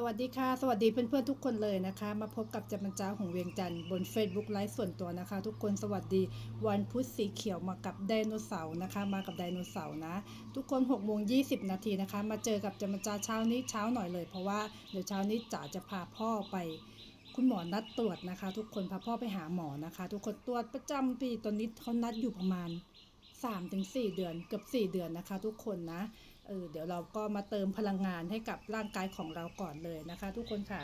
สวัสดีค่ะ สวัสดีเพื่อนๆทุกคนเลยนะคะ มาพบกับจัมันจ้าของเวียงจันทร์บน Facebook ไลฟ์ส่วนตัวนะคะ ทุกคนสวัสดีวันพุธสีเขียวมากับไดโนเสาร์นะคะ มากับไดโนเสาร์นะ ทุกคน6โมง20นาทีนะคะ มาเจอกับจัมันจ้าเช้านี้เช้าหน่อยเลย เพราะว่าเดี๋ยวเช้านี้จ๋าจะพาพ่อไป คุณหมอนัดตรวจนะคะ ทุกคนพาพ่อไปหาหมอนะคะ ทุกคนตรวจประจำปีตอนนี้เขานัดอยู่ประมาณ3-4 เดือนเกือบ4 เดือนนะคะ ทุกคนนะ เออเดี๋ยวเราก็มาเติมพลังงานให้กับร่างกายของเราก่อนเลยนะคะ ทุกคนค่ะ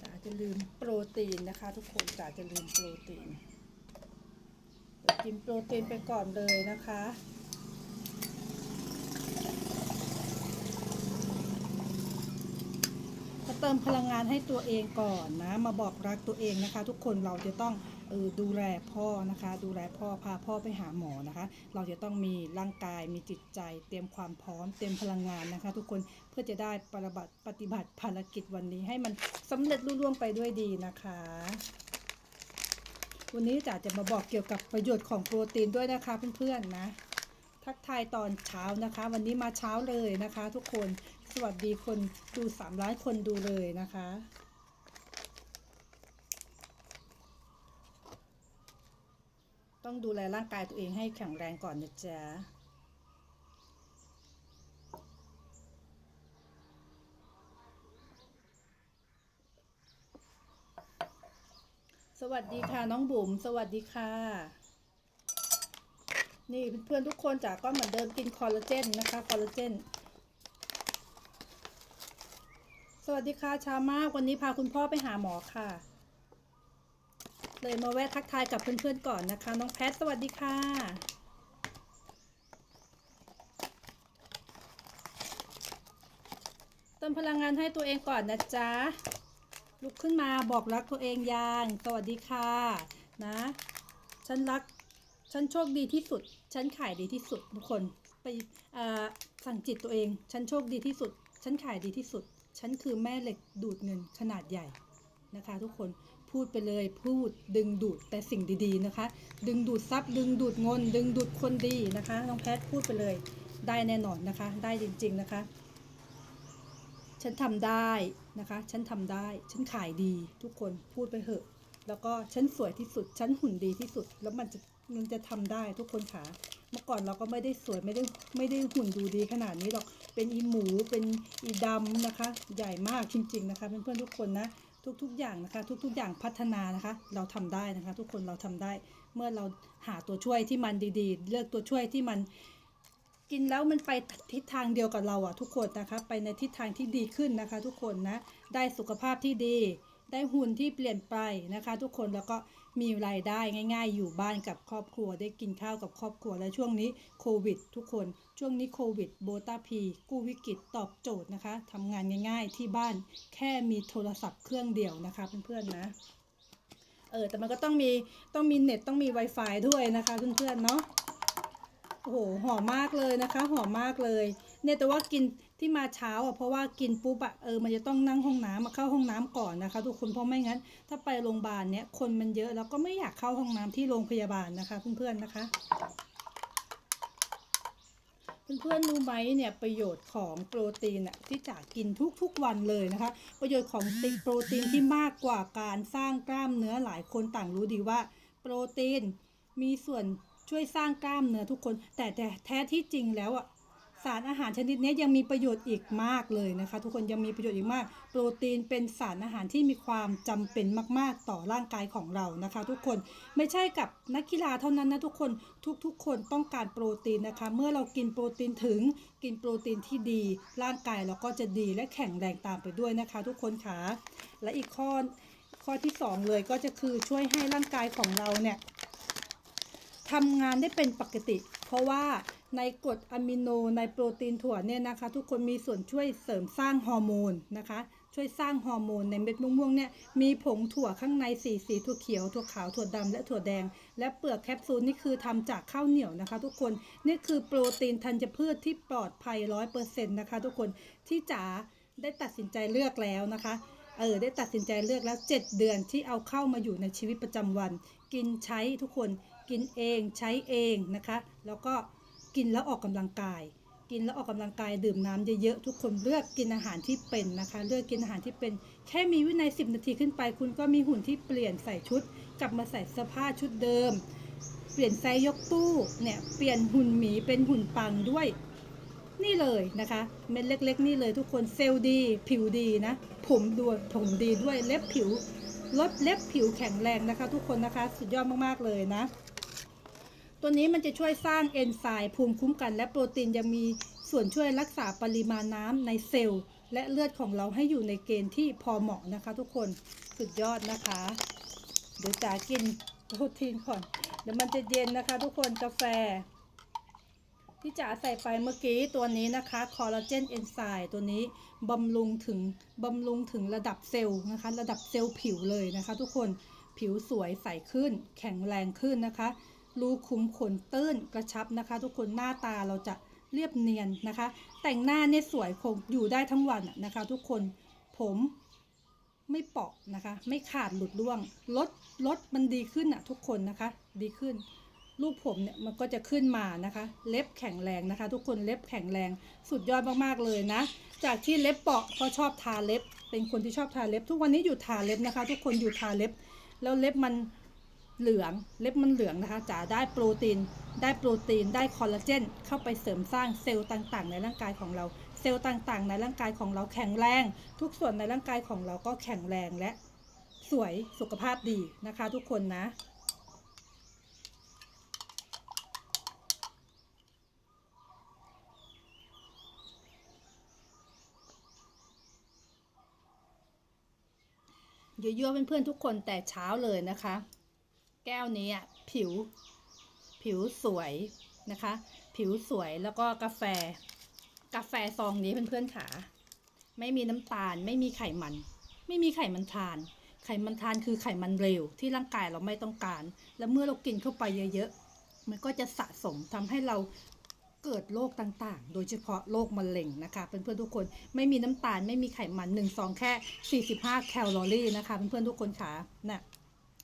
จ๋าจะลืมโปรตีนนะคะ ทุกคนจ๋าจะลืมโปรตีนเดี๋ยวกินโปรตีนไปก่อนเลยนะคะมาเติมพลังงานให้ตัวเองก่อนนะ มาบอกรักตัวเองนะคะ ทุกคนเราจะต้อง เออดูแลพ่อนะคะ ดูแลพ่อพาพ่อไปหาหมอนะคะ เราจะต้องมีร่างกายมีจิตใจ เตรียมความพร้อมเตรียมพลังงานนะคะ ทุกคนเพื่อจะได้ปฏิบัติปฏิบัติภารกิจวันนี้ให้มันสำเร็จรุ่ร่วงไปด้วยดีนะคะวันนี้จ๋าจะมาบอกเกี่ยวกับประโยชน์ของโปรตีนด้วยนะคะเพื่อนๆนะ ทักทายตอนเช้านะคะ วันนี้มาเช้าเลยนะคะ ทุกคนสวัสดีคนดู3ล้านคนดูเลยนะคะ ต้องดูแลร่างกายตัวเองให้แข็งแรงก่อนนะจ๊ะสวัสดีค่ะน้องบุ๋มสวัสดีค่ะ นี่เพื่อนๆทุกคนจ๋าก็เหมือนเดิมกินคอลลาเจนนะคะคอลลาเจนสวัสดีค่ะชามากวันนี้พาคุณพ่อไปหาหมอค่ะ เลยมาแวะทักทายกับเพื่อนๆก่อนนะคะ น้องแพทสวัสดีค่ะ เติมพลังงานให้ตัวเองก่อนนะจ๊ะ ลุกขึ้นมาบอกรักตัวเองยังสวัสดีค่ะ นะ ฉันรัก ฉันโชคดีที่สุด ฉันขายดีที่สุดทุกคนไปสั่งจิตตัวเอง ฉันโชคดีที่สุด ฉันขายดีที่สุด ฉันคือแม่เหล็กดูดเงินขนาดใหญ่นะคะ ทุกคน พูดไปเลยพูดดึงดูดแต่สิ่งดีๆนะคะ ดึงดูดทรัพย์ ดึงดูดเงินดึงดูดคนดีนะคะน้องแพทพูดไปเลยได้แน่นอนนะคะ ได้จริง ๆนะคะ ฉันทำได้นะคะ ฉันทำได้ ฉันขายดีทุกคนพูดไปเถอะ แล้วก็ฉันสวยที่สุด ฉันหุ่นดีที่สุด แล้วมันจะมันจะทำได้ทุกคนค่ะเมื่อก่อนเราก็ไม่ได้สวยไม่ได้ไม่ได้หุ่นดูดีขนาดนี้หรอก เป็นอีหมูเป็นอีดำนะคะ ใหญ่มากจริงๆนะคะเพื่อนๆทุกคนนะ ทุกๆอย่างนะคะ ทุกๆ อย่างพัฒนานะคะ เราทำได้นะคะ ทุกคนเราทำได้ เมื่อเราหาตัวช่วยที่มันดีๆ เลือกตัวช่วยที่มันกินแล้วมันไปทิศทางเดียวกับเราอะทุกคนนะคะ ไปในทิศทางที่ดีขึ้นนะคะ ทุกคนนะ ได้สุขภาพที่ดี ได้หุ่นที่เปลี่ยนไปนะคะ ทุกคนแล้วก็ มีรายได้ง่าย ๆ อยู่บ้านกับครอบครัวได้กินข้าวกับครอบครัวและช่วงนี้โควิด ทุกคน ช่วงนี้โควิดโบตาพีกู้วิกฤตตอบโจทย์นะคะทำงานง่าย ๆ ที่บ้านแค่มีโทรศัพท์เครื่องเดียวนะคะเพื่อนๆนะเออแต่มันก็ต้องมีต้องมีเน็ตต้องมี Wi-Fi ด้วยนะคะเพื่อนๆเนาะโอ้โหหอมมากเลยนะคะ หอมมากเลย เนี่ยแต่ว่ากิน ที่มาเช้าอะเพราะว่ากินปุ๊บอะเออมันจะต้องนั่งห้องน้ำมาเข้าห้องน้ำก่อนนะคะ ทุกคนเพราะไม่งั้น ถ้าไปโรงพยาบาลเนี่ยคนมันเยอะแล้วก็ไม่อยากเข้าห้องน้ำที่โรงพยาบาลนะคะ เพื่อนๆนะคะ เพื่อนๆรู้ไหมเนี่ยประโยชน์ของโปรตีนอะที่จะกินทุกๆวันเลยนะคะ ประโยชน์ของติโปรตีนที่มากกว่าการสร้างกล้ามเนื้อหลายคนต่างรู้ดีว่า โปรตีนมีส่วนช่วยสร้างกล้ามเนื้อทุกคน แต่แต่แท้ที่จริงแล้วอะ สารอาหารชนิดนี้ยังมีประโยชน์อีกมากเลยนะคะ ทุกคนยังมีประโยชน์อีกมาก โปรตีนเป็นสารอาหารที่มีความจำเป็นมากๆต่อร่างกายของเรานะคะ ทุกคนไม่ใช่กับนักกีฬาเท่านั้นนะทุกคนทุกๆ คนต้องการโปรตีนนะคะ เมื่อเรากินโปรตีนถึงกินโปรตีนที่ดี ร่างกายเราก็จะดีและแข็งแรงตามไปด้วยนะคะ ทุกคนค่ะและอีกข้อข้อที่สองเลยก็จะคือช่วยให้ร่างกายของเราเนี่ยทำงานได้เป็นปกติ เพราะว่า ในกรดอะมิโนในโปรตีนถั่วเนี่ยนะคะ ทุกคนมีส่วนช่วยเสริมสร้างฮอร์โมนนะคะ ช่วยสร้างฮอร์โมนในเม็ดม่วงเนี่ยมีผงถั่วข้างในสีสีถั่วเขียวถั่วขาวถั่วดำและถั่วแดง และเปลือกแคปซูลนี่คือทำจากข้าวเหนียวนะคะ ทุกคนนี่คือโปรตีนธัญพืชที่ปลอดภัยร้อยเปอร์เซ็นต์นะคะ ทุกคนที่จ๋าได้ตัดสินใจเลือกแล้วนะคะเออได้ตัดสินใจเลือกแล้ว 7 เดือนที่เอาเข้ามาอยู่ในชีวิตประจำวัน กินใช้ทุกคนกินเองใช้เองนะคะ แล้วก็ กินแล้วออกกำลังกาย กินแล้วออกกำลังกายดื่มน้ำเยอะๆทุกคนเลือกกินอาหารที่เป็นนะคะ เลือกกินอาหารที่เป็น แค่มีวินัย 10 นาทีขึ้นไป คุณก็มีหุ่นที่เปลี่ยนใส่ชุด กลับมาใส่เสื้อผ้าชุดเดิม เปลี่ยนไซส์ยกตู้เนี่ยเปลี่ยนหุ่นหมีเป็นหุ่นปังด้วย นี่เลยนะคะ เม็ดเล็ก ๆ นี่เลยทุกคนเซลล์ดี ผิวดีนะ ผมดวผมดีด้วยเล็บผิวลดเล็บผิวแข็งแรงนะคะ ทุกคนนะคะ สุดยอดมากๆเลยนะ ตัวนี้มันจะช่วยสร้างเอนไซม์ภูมิคุ้มกัน และโปรตีนยังมีส่วนช่วยรักษาปริมาณน้ำในเซลล์ และเลือดของเราให้อยู่ในเกณฑ์ที่พอเหมาะนะคะ ทุกคนสุดยอดนะคะ เดี๋ยวจ๋ากินโปรตีนก่อนเดี๋ยวมันจะเย็นนะคะ ทุกคนกาแฟ ที่จ๋าใส่ไปเมื่อกี้ตัวนี้นะคะคอลลาเจนเอนไซม์ตัวนี้บำรุงถึงบำรุงถึงระดับเซลล์นะคะ ระดับเซลล์ผิวเลยนะคะ ทุกคนผิวสวยใสขึ้น แข็งแรงขึ้นนะคะ รูขุมขนตื้นกระชับนะคะ ทุกคนหน้าตาเราจะเรียบเนียนนะคะ แต่งหน้าเนี่ยสวยคงอยู่ได้ทั้งวันนะคะ ทุกคนผมไม่เปาะนะคะ ไม่ขาดหลุดร่วงลดลดมันดีขึ้นอะทุกคนนะคะ ดีขึ้นลูกผมเนี่ยมันก็จะขึ้นมานะคะ เล็บแข็งแรงนะคะ ทุกคนเล็บแข็งแรงสุดยอดมากๆเลยนะ จากที่เล็บเปาะก็ชอบทาเล็บ เป็นคนที่ชอบทาเล็บ ทุกวันนี้อยู่ทาเล็บนะคะ ทุกคนอยู่ทาเล็บ แล้วเล็บมัน เหลืองเล็บมันเหลืองนะคะจ๋าได้โปรตีน ได้โปรตีน ได้คอลลาเจน เข้าไปเสริมสร้างเซลล์ต่างๆ ในร่างกายของเรา เซลล์ต่างๆ ในร่างกายของเราแข็งแรง ทุกส่วนในร่างกายของเราก็แข็งแรงและสวยสุขภาพดีนะคะทุกคนนะเยอะๆเพื่อนๆทุกคนแต่เช้าเลยนะคะ แก้วนี้อะผิว ผิวสวยนะคะ ผิวสวยแล้วก็กาแฟ กาแฟซองนี้เพื่อนๆขา ไม่มีน้ำตาล ไม่มีไขมัน ไม่มีไขมันทาน ไขมันทานคือไขมันเร็ว ที่ร่างกายเราไม่ต้องการ แล้วเมื่อเรากินเข้าไปเยอะๆ มันก็จะสะสมทำให้เราเกิดโรคต่างๆ โดยเฉพาะโรคมะเร็งนะคะเพื่อนๆทุกคนไม่มีน้ำตาลไม่มีไขมัน1นึ่งซองแค่ 45 แคลอรี่นะคะเพื่อนๆทุกคนค่ะน่ะ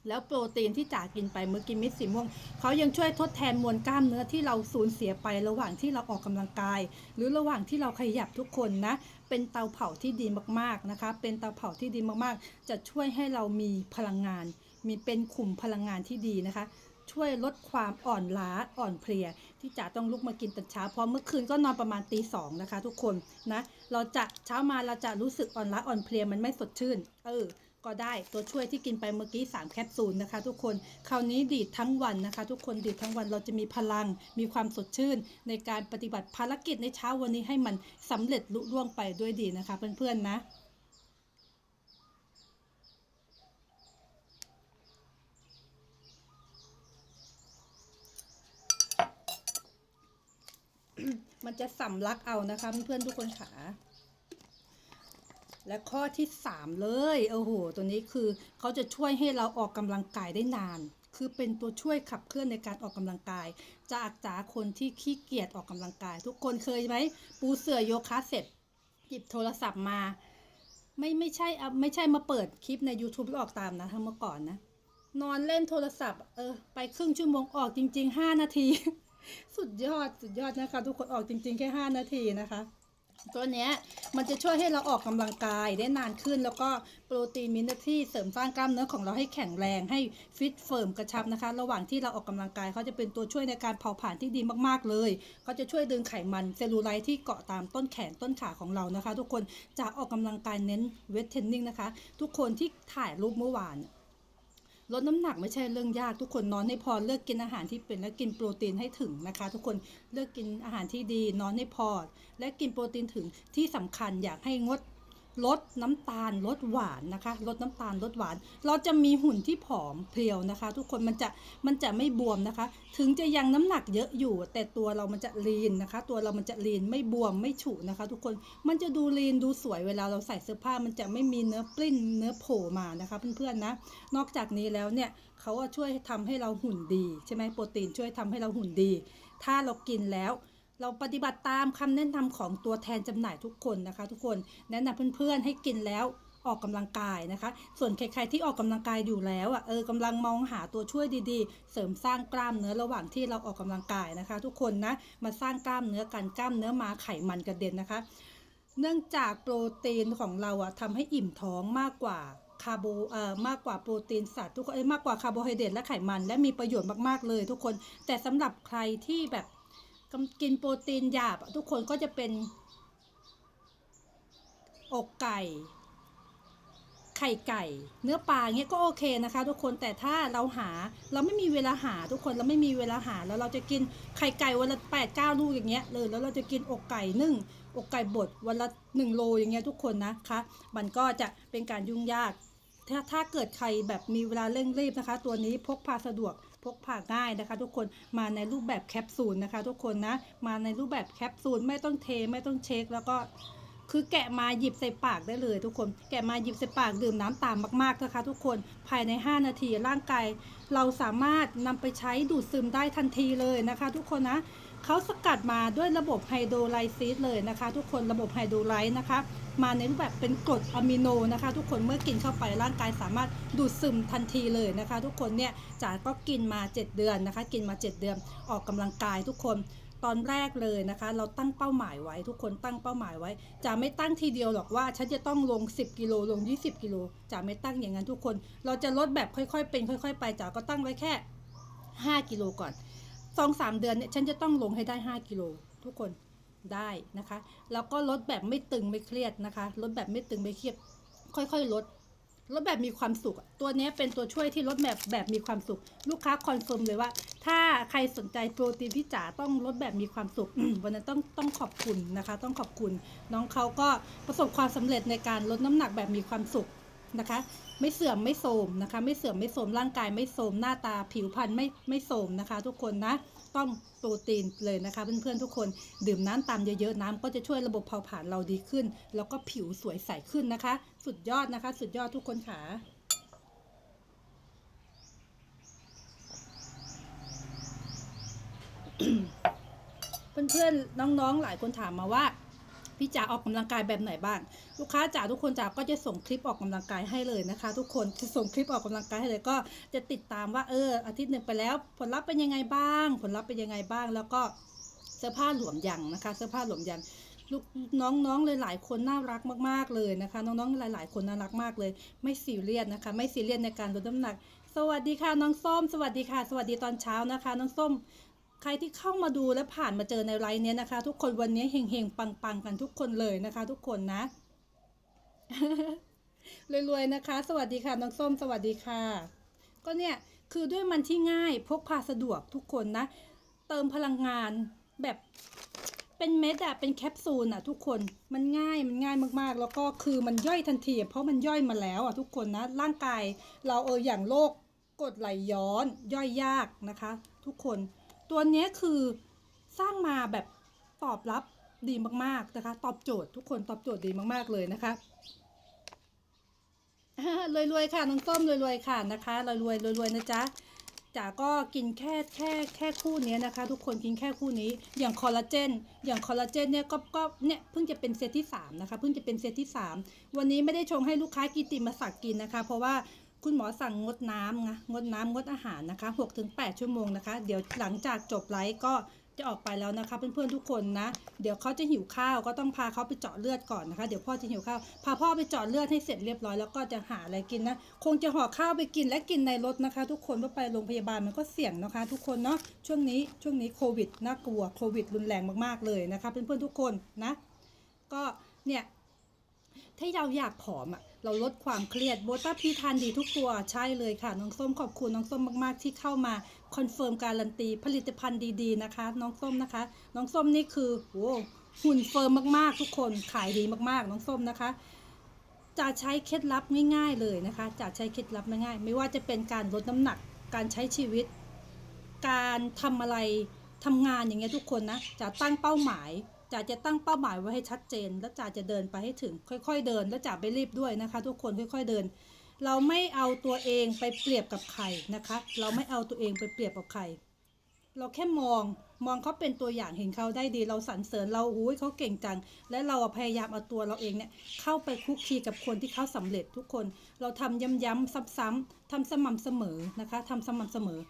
แล้วโปรตีนที่จ๋ากินไปเมื่อกินมิตรสีม่วงเขายังช่วยทดแทนมวลกล้ามเนื้อที่เราสูญเสียไประหว่างที่เราออกกำลังกาย หรือระหว่างที่เราขยับทุกคนนะ เป็นเตาเผาที่ดีมากๆนะคะ เป็นเตาเผาที่ดีมากๆ จะช่วยให้เรามีพลังงาน มีเป็นขุมพลังงานที่ดีนะคะ ช่วยลดความอ่อนล้าอ่อนเพลีย ที่จ๋าต้องลุกมากินตอนเช้าเพราะเมื่อคืนก็นอนประมาณตีสองนะคะ ทุกคนนะ เราจะเช้ามาเราจะรู้สึกอ่อนล้าอ่อนเพลียมันไม่สดชื่น เออ ก็ได้ตัวช่วยที่กินไปเมื่อกี้ 3 แคปซูลนะคะ ทุกคนคราวนี้ดีดทั้งวันนะคะ ทุกคนดีดทั้งวันเราจะมีพลัง มีความสดชื่น ในการปฏิบัติภารกิจในเช้าวันนี้ให้มันสำเร็จลุล่วงไปด้วยดีนะคะ เพื่อนๆนะมันจะสำลักเอานะคะเพื่อนๆทุกคนขา และข้อที่สามเลยโอ้โหตัวนี้คือเขาจะช่วยให้เราออกกำลังกายได้นาน คือเป็นตัวช่วยขับเคลื่อนในการออกกำลังกาย จากจากคนที่ขี้เกียจออกกำลังกาย ทุกคนเคยไหมปูเสื่อโยคะเสร็จหยิบโทรศัพท์มา ไม่ไม่ใช่ไม่ใช่มาเปิดคลิปใน YouTube แล้วออกตามนะถ้าเมื่อก่อนนะ นอนเล่นโทรศัพท์เออไปครึ่งชั่วโมงออกจริง ๆ 5 นาที สุดยอดสุดยอดนะคะ ทุกคนออกจริง ๆ แค่ 5 นาทีนะคะ ตัวเนี้ยมันจะช่วยให้เราออกกำลังกายได้นานขึ้น แล้วก็โปรตีนมีหน้าที่เสริมสร้างกล้ามเนื้อของเราให้แข็งแรงให้ฟิตเฟิร์มกระชับนะคะ ระหว่างที่เราออกกำลังกายเขาจะเป็นตัวช่วยในการเผาผลาญที่ดีมากๆเลยเขาจะช่วยดึงไขมันเซลลูไลท์ที่เกาะตามต้นแขนต้นขาของเรานะคะ ทุกคนจะออกกำลังกายเน้นเวทเทรนนิ่งนะคะ ทุกคนที่ถ่ายรูปเมื่อวาน ลดน้ำหนักไม่ใช่เรื่องยากทุกคนนอนให้พอเลือกกินอาหารที่เป็นและกินโปรตีนให้ถึงนะคะ ทุกคนเลือกกินอาหารที่ดีนอนให้พอและกินโปรตีนถึงที่สำคัญอยากให้งด ลดน้ำตาลลดหวานนะคะ ลดน้ำตาลลดหวาน เราจะมีหุ่นที่ผอมเพรียวนะคะ ทุกคนมันจะมันจะไม่บวมนะคะ ถึงจะยังน้ำหนักเยอะอยู่ แต่ตัวเรามันจะลีนนะคะ ตัวเรามันจะลีนไม่บวมไม่ฉุนะคะ ทุกคนมันจะดูลีนดูสวยเวลาเราใส่เสื้อผ้ามันจะไม่มีเนื้อปลิ้นเนื้อโผล่มานะคะเพื่อนๆนะ นอกจากนี้แล้วเนี่ยเขาอะช่วยทำให้เราหุ่นดีใช่ไหมโปรตีนช่วยทำให้เราหุ่นดี ถ้าเรากินแล้ว เราปฏิบัติตามคำแนะนำของตัวแทนจำหน่ายทุกคนนะคะ ทุกคนแนะนำเพื่อนๆให้กินแล้วออกกำลังกายนะคะ ส่วนใครๆที่ออกกำลังกายอยู่แล้วอะเออกำลังมองหาตัวช่วยดีๆ เสริมสร้างกล้ามเนื้อระหว่างที่เราออกกำลังกายนะคะ ทุกคนนะมาสร้างกล้ามเนื้อกันกล้ามเนื้อมาไขมันกระเด็นนะคะ เนื่องจากโปรตีนของเราอะทำให้อิ่มท้องมากกว่าคาร์โบเอ่อมากกว่าโปรตีนสัตว์ทุกคนเอ้ยมากกว่าคาร์โบไฮเดรตและไขมัน และมีประโยชน์มากๆเลยทุกคน แต่สำหรับใครที่แบบ กกินโปรตีนหยาบทุกคนก็จะเป็น อกไก่ ไข่ไก่ เนื้อปลาเงี้ยก็โอเคนะคะ ทุกคนแต่ถ้าเราหาเราไม่มีเวลาหาทุกคนเราไม่มีเวลาหาแล้วเราจะกินไข่ไก่วันละแปดเก้าลูกอย่างเงี้ยเลยแล้วเราจะกินอกไก่นึ่งอกไก่บดวันละหนึ่งโลอย่างเงี้ยทุกคนนะคะมันก็จะเป็นการยุ่งยากถ้าถ้าเกิดใครแบบมีเวลาเร่งรีบนะคะ ตัวนี้พกพาสะดวก พกพาง่ายนะคะ ทุกคนมาในรูปแบบแคปซูลนะคะ ทุกคนนะมาในรูปแบบแคปซูลไม่ต้องเทไม่ต้องเช็คแล้วก็คือแกะมาหยิบใส่ปากได้เลย ทุกคนแกะมาหยิบใส่ปากดื่มน้ำตามมากๆนะคะ ทุกคนภายใน 5 นาทีร่างกายเราสามารถนำไปใช้ดูดซึมได้ทันทีเลยนะคะ ทุกคนนะเขาสกัดมาด้วยระบบไฮโดรไลซิสเลยนะคะ ทุกคนระบบไฮโดรไลซ์นะคะ มาในรูปแบบเป็นกรดอะมิโนนะคะ ทุกคนเมื่อกินเข้าไปร่างกายสามารถดูดซึมทันทีเลยนะคะ ทุกคนเนี่ยจ๋าก็กินมา 7 เดือนนะคะ กินมา 7 เดือนออกกำลังกายทุกคนตอนแรกเลยนะคะ เราตั้งเป้าหมายไว้ทุกคนตั้งเป้าหมายไว้จะไม่ตั้งทีเดียวหรอกว่าฉันจะต้องลง 10 กิโลลง 20 กิโลจะไม่ตั้งอย่างนั้นทุกคน เราจะลดแบบค่อยๆ เป็นค่อย ๆ ไปจ๋าก็ตั้งไว้แค่ 5 กิโลก่อนสองสามเดือนเนี่ยฉันจะต้องลงให้ได้ 5 กิโลทุกคน ได้นะคะ แล้วก็ลดแบบไม่ตึงไม่เครียดนะคะ ลดแบบไม่ตึงไม่เครียด ค่อยๆลด ลดแบบมีความสุข ตัวนี้เป็นตัวช่วยที่ลดแบบแบบมีความสุข ลูกค้าคอนเฟิร์มเลยว่า ถ้าใครสนใจโปรตีนพี่จ๋าต้องลดแบบมีความสุข วันนั้นต้องต้องขอบคุณนะคะ ต้องขอบคุณ น้องเขาก็ประสบความสำเร็จในการลดน้ำหนักแบบมีความสุขนะคะ ไม่เสื่อมไม่โทรมนะคะ ไม่เสื่อมไม่โทรมร่างกายไม่โทรมหน้าตาผิวพรรณไม่ไม่โทรมนะคะ ทุกคนนะ ต้องโปรตีนเลยนะคะ เพื่อนๆทุกคนดื่มน้ำตามเยอะๆน้ำก็จะช่วยระบบเผาผลาญเราดีขึ้น แล้วก็ผิวสวยใสขึ้นนะคะ สุดยอดนะคะ สุดยอดทุกคนค่ะเพื่อนๆน้องๆหลายคนถามมาว่า พี่จ๋าออกกำลังกายแบบไหนบ้าง ลูกค้าจ๋าทุกคนจ๋าก็จะส่งคลิปออกกำลังกายให้เลยนะคะ ทุกคนจะส่งคลิปออกกำลังกายให้เลยก็จะติดตามว่าเอออาทิตย์หนึ่งไปแล้ว ผลลัพธ์เป็นยังไงบ้าง ผลลัพธ์เป็นยังไงบ้าง แล้วก็เสื้อผ้าหลวมยังนะคะ เสื้อผ้าหลวมยังลูกน้องๆเลยหลายคนน่ารักมากๆเลยนะคะ น้องๆหลาย ๆ คนน่ารักมากเลย ไม่ซีเรียสนะคะ ไม่ซีเรียสในการลดน้ำหนัก สวัสดีค่ะน้องส้ม สวัสดีค่ะ สวัสดีตอนเช้านะคะ น้องส้ม ครที่เข้ามาดูและผ่านมาเจอในไลน์เนี้ยนะคะ ทุกคนวันนี้เฮงๆปังๆกันทุกคนเลยนะคะ ทุกคนนะรวยๆนะคะ สวัสดีค่ะน้องส้มสวัสดีค่ะ ก็เนี่ยคือด้วยมันที่ง่ายพกพาสะดวกทุกคนนะ เติมพลังงานแบบเป็นเม็ดอะเป็นแคปซูลอะทุกคนมันง่ายมันง่ายมากๆ แล้วก็คือมันย่อยทันที เพราะมันย่อยมาแล้วอะทุกคนนะ ร่างกายเราเอออย่างโรคกดไหลย้อนย่อยยากนะคะ ทุกคน ตัวนี้คือสร้างมาแบบตอบรับดีมากๆนะคะ ตอบโจทย์ทุกคนตอบโจทย์ดีมากๆเลยนะคะรวยๆค่ะน้องส้มรวยๆค่ะนะคะรวยๆรวยๆนะจ๊ะจ๋าก็กินแค่แค่แค่คู่นี้นะคะ ทุกคนกินแค่คู่นี้อย่างคอลลาเจนอย่างคอลลาเจนเนี่ยก็ก็เนี่ยเพิ่งจะเป็นเซตที่สามนะคะเพิ่งจะเป็นเซตที่สามวันนี้ไม่ได้ชงให้ลูกค้ากิติมาสักกินนะคะ เพราะว่า คุณหมอสั่งงดน้ำนะงดน้ำงดอาหารนะคะ 6-8 ชั่วโมงนะคะ เดี๋ยวหลังจากจบไลฟ์ก็จะออกไปแล้วนะคะเพื่อนๆทุกคนนะ เดี๋ยวเขาจะหิวข้าวก็ต้องพาเขาไปเจาะเลือดก่อนนะคะ เดี๋ยวพ่อจะหิวข้าวพาพ่อไปเจาะเลือดให้เสร็จเรียบร้อยแล้วก็จะหาอะไรกินนะคงจะห่อข้าวไปกินและกินในรถนะคะ ทุกคนเพราะไปโรงพยาบาลมันก็เสี่ยงนะคะ ทุกคนเนาะช่วงนี้ช่วงนี้โควิดน่ากลัวโควิดรุนแรงมากๆเลยนะคะเพื่อนๆทุกคนนะ ก็เนี่ยถ้าเราอยากผอมอะ เราลดความเครียดโบต้าพีทานดีทุกตัวใช่เลยค่ะ น้องส้มขอบคุณน้องส้มมาก ๆ ที่เข้ามาคอนเฟิร์มการันตีผลิตภัณฑ์ดีๆนะคะ น้องส้มนะคะ น้องส้มนี่คือโอ้หุ่นเฟิร์มมากๆ ทุกคนขายดีมากๆ น้องส้มนะคะ จะใช้เคล็ดลับง่าย ๆ เลยนะคะ จะใช้เคล็ดลับง่ายๆ ไม่ว่าจะเป็นการลดน้ำหนักการใช้ชีวิต การทำอะไรทำงานอย่างเงี้ยทุกคนนะจะตั้งเป้าหมาย จะจะตั้งเป้าหมายไว้ให้ชัดเจน แล้วจ่าจะเดินไปให้ถึง ค่อย ๆ เดิน แล้วจ่าไม่รีบด้วยนะคะ ทุกคนค่อย ๆเดิน เราไม่เอาตัวเองไปเปรียบกับใครนะคะ เราไม่เอาตัวเองไปเปรียบกับใคร เราแค่มองมองเขาเป็นตัวอย่างเห็นเขาได้ดี เราสรรเสริญเราอุ้ยเขาเก่งจัง และเราพยายามเอาตัวเราเองเนี่ยเข้าไปคุกคีกับคนที่เขาสำเร็จทุกคน เราทำย้ำๆซ้ำๆทำสม่ำเสมอนะคะทำสม่ำเสมอ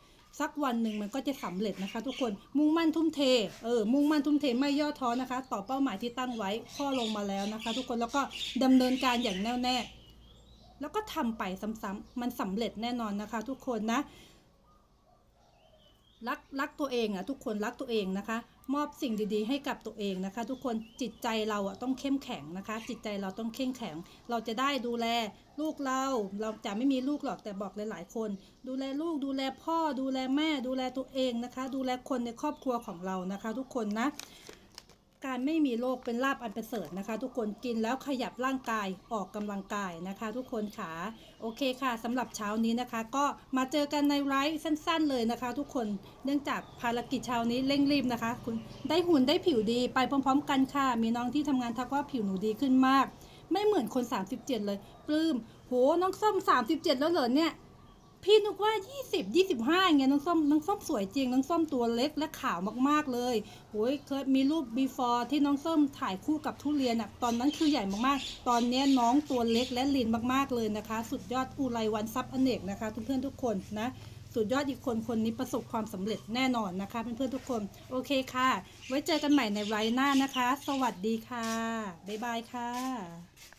สักวันหนึ่งมันก็จะสำเร็จนะคะ ทุกคนมุ่งมั่นทุ่มเทเออมุ่งมั่นทุ่มเทไม่ย่อท้อนะคะ ต่อเป้าหมายที่ตั้งไว้พ่อลงมาแล้วนะคะ ทุกคนแล้วก็ดำเนินการอย่างแน่วแน่แล้วก็ทำไปซ้ำๆมันสำเร็จแน่นอนนะคะ ทุกคนนะ รักรักตัวเองอะทุกคนรักตัวเองนะคะ มอบสิ่งดีๆ ให้กับตัวเองนะคะ ทุกคนจิตใจเราอะต้องเข้มแข็งนะคะ จิตใจเราต้องเข้มแข็ง เราจะได้ดูแลลูกเราเราจะไม่มีลูกหรอกแต่บอกหลายๆคน ดูแลลูกดูแลพ่อดูแลแม่ดูแลตัวเองนะคะ ดูแลคนในครอบครัวของเรานะคะ ทุกคนนะ การไม่มีโรคเป็นลาบอันประเสริฐนะคะ ทุกคนกินแล้วขยับร่างกายออกกำลังกายนะคะ ทุกคนค่ะโอเคค่ะสำหรับเช้านี้นะคะ ก็มาเจอกันในไลฟ์สั้น ๆ เลยนะคะ ทุกคนเนื่องจากภารกิจเช้านี้เร่งรีบนะคะ คุณได้หุ่นได้ผิวดีไปพร้อม ๆ กันค่ะ มีน้องที่ทำงานทักว่าผิวหนูดีขึ้นมาก ไม่เหมือนคน 37 เลย ปลื้มโหน้องส้ม 37 แล้วเหรอเนี่ย พี่นึกว่า 20 25อย่างเงี้ยน้องส้มน้องส้มสวยจริงน้องส้มตัวเล็กและขาวมากๆเลยโอ้ยเคยมีรูป before ที่น้องส้มถ่ายคู่กับทุเรียนอะตอนนั้นคือใหญ่มากๆ ตอนนี้น้องตัวเล็กและลีนมากๆเลยนะคะ สุดยอดอุไรวันซับอเนกนะคะเพื่อนๆทุกคนนะสุดยอดอีกคนคนนี้ประสบความสำเร็จแน่นอนนะคะเพื่อนๆทุกคน โอเคค่ะ ไว้เจอกันใหม่ในไลน์หน้านะคะ สวัสดีค่ะ บ๊ายบายค่ะ